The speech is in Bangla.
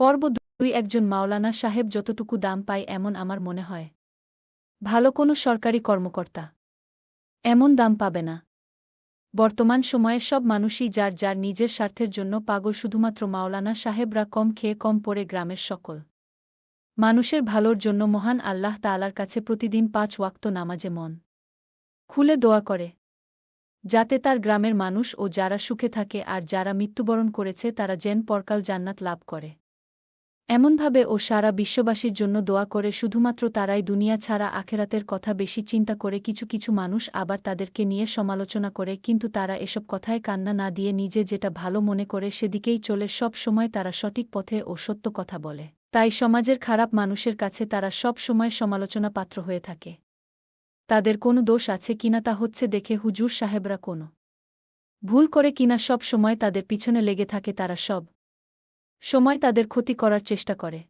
পর্ব দুই, একজন মাওলানা সাহেব যতটুকু দাম পায় এমন আমার মনে হয়। ভালো কোনো সরকারি কর্মকর্তা। এমন দাম পাবে না। বর্তমান সময়ে সব মানুষই যার যার নিজের স্বার্থের জন্য পাগল শুধুমাত্র মাওলানা সাহেবরা কম খেয়ে কম পড়ে গ্রামের সকল। মানুষের ভালোর জন্য মহান আল্লাহ তালার কাছে প্রতিদিন পাঁচ ওয়াক্ত নামাজে মন। খুলে দোয়া করে। যাতে তার গ্রামের মানুষ ও যারা সুখে থাকে আর যারা মৃত্যুবরণ করেছে তারা যেন পরকাল জান্নাত লাভ করে। এমনভাবে ও সারা বিশ্ববাসীর জন্য দোয়া করে শুধুমাত্র তারাই দুনিয়া ছাড়া আখেরাতের কথা বেশি চিন্তা করে কিছু কিছু মানুষ আবার তাদেরকে নিয়ে সমালোচনা করে, কিন্তু তারা এসব কথায় কান্না না দিয়ে নিজে যেটা ভালো মনে করে সেদিকেই চলে। সব সময় তারা সঠিক পথে ও সত্য কথা বলে। তাই সমাজের খারাপ মানুষের কাছে তারা সব সময় সমালোচনা পাত্র হয়ে থাকে। তাদের কোনো দোষ আছে কিনা তা হচ্ছে দেখে হুজুর সাহেবরা কোনো ভুল করে কিনা সব সময় তাদের পিছনে লেগে থাকে তারা সব। সময় তাদের ক্ষতি করার চেষ্টা করে।